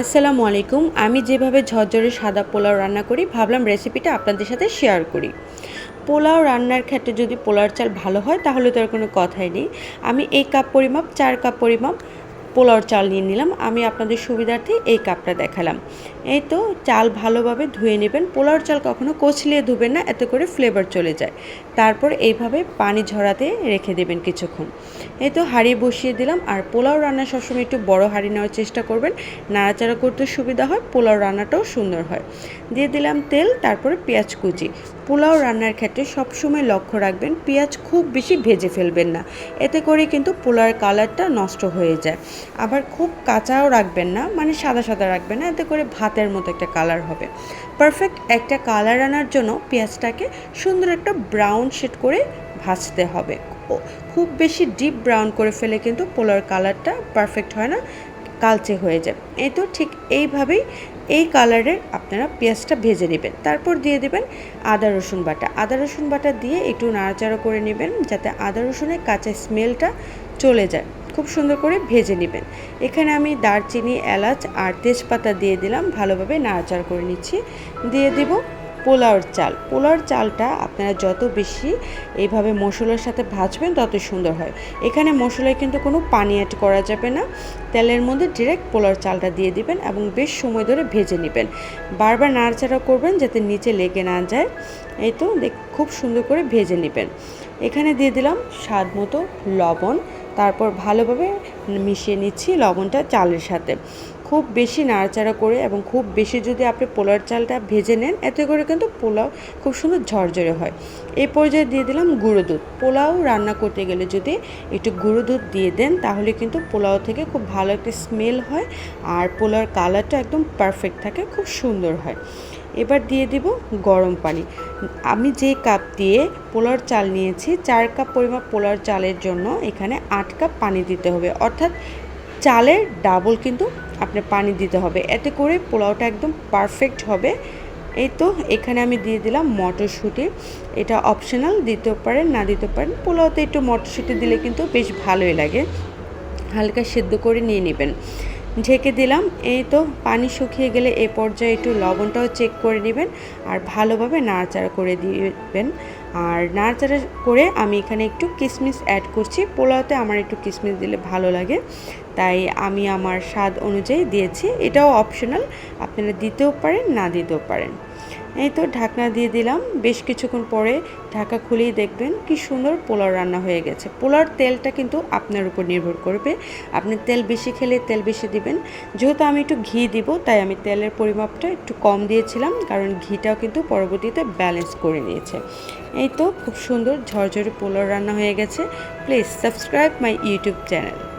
আসসালামু আলাইকুম। আমি যেভাবে ঝরঝরে সাদা পোলাও রান্না করি, ভাবলাম রেসিপিটা আপনাদের সাথে শেয়ার করি। পোলাও রান্নার ক্ষেত্রে যদি পোলার চাল ভালো হয়, তাহলে তো আর কোনো কথাই নেই। আমি এই কাপ পরিমাপ, চার কাপ পরিমাপ পোলাওর চাল নিয়ে নিলাম। আমি আপনাদের সুবিধার্থে এই কাপটা দেখালাম। এই তো চাল ভালোভাবে ধুয়ে নেবেন। পোলাওর চাল কখনো কচলিয়ে ধুবেন না, এতে করে ফ্লেভার চলে যায়। তারপর এইভাবে পানি ঝরাতে রেখে দেবেন কিছুক্ষণ। এই তো হাঁড়ি বসিয়ে দিলাম। আর পোলাও রান্না সবসময় একটু বড় হাঁড়ি নেওয়ার চেষ্টা করবেন। নাড়াচাড়া করতে সুবিধা হয়, পোলাও রান্নাটাও সুন্দর হয়। দিয়ে দিলাম তেল, তারপরে পেঁয়াজ কুচি। পোলাও রান্নার ক্ষেত্রে সবসময় লক্ষ্য রাখবেন, পেঁয়াজ খুব বেশি ভেজে ফেলবেন না। এতে করে কিন্তু পোলাওয়ের কালারটা নষ্ট হয়ে যায়। আবার খুব কাঁচাও রাখবেন না মানে সাদা সাদা রাখবেন না, এতে করে ভাতের মতো একটা কালার হবে। পারফেক্ট একটা কালার আনার জন্য পেঁয়াজটাকে সুন্দর একটা ব্রাউন শেড করে ভাজতে হবে। খুব বেশি ডিপ ব্রাউন করে ফেলে কিন্তু পোলাওর কালারটা পারফেক্ট হয় না, কালচে হয়ে যায়। এই তো ঠিক এইভাবেই এই কালারের আপনারা পেঁয়াজটা ভেজে নেবেন। তারপর দিয়ে দেবেন আদা, রসুন বাটা। আদা, রসুন বাটা দিয়ে একটু নাড়াচাড়া করে নেবেন যাতে আদা, রসুনের কাঁচা স্মেলটা চলে যায়। খুব সুন্দর করে ভেজে নেবেন। এখানে আমি দারচিনি, এলাচ আর তেজপাতা দিয়ে দিলাম, ভালোভাবে নাড়াচাড়া করে নিচ্ছি। দিয়ে দেব পোলাওর চাল। পোলাওর চালটা আপনারা যত বেশি এইভাবে মশলার সাথে ভাজবেন, তত সুন্দর হয়। এখানে মশলায় কিন্তু কোনো পানি অ্যাড করা যাবে না। তেলের মধ্যে ডিরেক্ট পোলাওর চালটা দিয়ে দিবেন এবং বেশ সময় ধরে ভেজে নেবেন। বারবার নাড়াচাড়া করবেন যাতে নিচে লেগে না যায়। এই তো খুব সুন্দর করে ভেজে নেবেন। এখানে দিয়ে দিলাম স্বাদ মতো লবণ। তারপর ভালোভাবে মিশিয়ে নিচ্ছি লবণটা চালের সাথে। খুব বেশি নাড়াচাড়া করে এবং খুব বেশি যদি আপনি পোলাওর চালটা ভেজে নেন, এতে করে কিন্তু পোলাও খুব সুন্দর ঝরঝরে হয়। এই পর্যায়ে দিয়ে দিলাম গুঁড়ো দুধ। পোলাও রান্না করতে গেলে যদি একটু গুঁড়ো দুধ দিয়ে দেন, তাহলে কিন্তু পোলাও থেকে খুব ভালো একটা স্মেল হয় আর পোলাওর কালারটা একদম পারফেক্ট থাকে, খুব সুন্দর হয়। এবার দিয়ে দিব গরম পানি। আমি যে কাপ দিয়ে পোলার চাল নিয়েছি, চার কাপ পরিমাপ পোলার চালের জন্য এখানে আট কাপ পানি দিতে হবে। অর্থাৎ চালের ডাবল কিন্তু আপনার পানি দিতে হবে। এতে করে পোলাওটা একদম পারফেক্ট হবে। এই তো, এখানে আমি দিয়ে দিলাম মটরশুঁটি। এটা অপশনাল দিতে পারেন, না দিতে পারেন। পোলাওতে একটু মটরশুঁটি দিলে কিন্তু বেশ ভালোই লাগে। হালকা সেদ্ধ করে নিয়ে নেবেন। ঢেকে দিলাম। এই তো, পানি শুকিয়ে গেলে এই পর্যায়ে একটু লবণটাও চেক করে নেবেন। আর ভালোভাবে নাড়াচাড়া করে দিবেন। আর নাড়াচাড়া করে আমি এখানে একটু কিশমিশ অ্যাড করছি। পোলাওতে আমার একটু কিশমিশ দিলে ভালো লাগে। তাই আমি আমার স্বাদ অনুযায়ী দিয়েছি। এটাও অপশনাল আপনারা দিতেও পারেন, না দিতেও পারেন। এই তো ঢাকনা দিয়ে দিলাম। বেশ কিছুক্ষণ পরে ঢাকা খুলেই দেখবেন কি সুন্দর পোলাও রান্না হয়ে গেছে। পোলাওর তেলটা কিন্তু আপনার উপর নির্ভর করবে। আপনি তেল বেশি খেলে তেল বেশি দিবেন। যেহেতু আমি একটু ঘি দিব, তাই আমি তেলের পরিমাপটা একটু কম দিয়েছিলাম, কারণ ঘিটাও কিন্তু পরবর্তীতে ব্যালেন্স করে নিয়েছে। এই তো খুব সুন্দর ঝরঝরে পোলাও রান্না হয়ে গেছে। Please subscribe my YouTube channel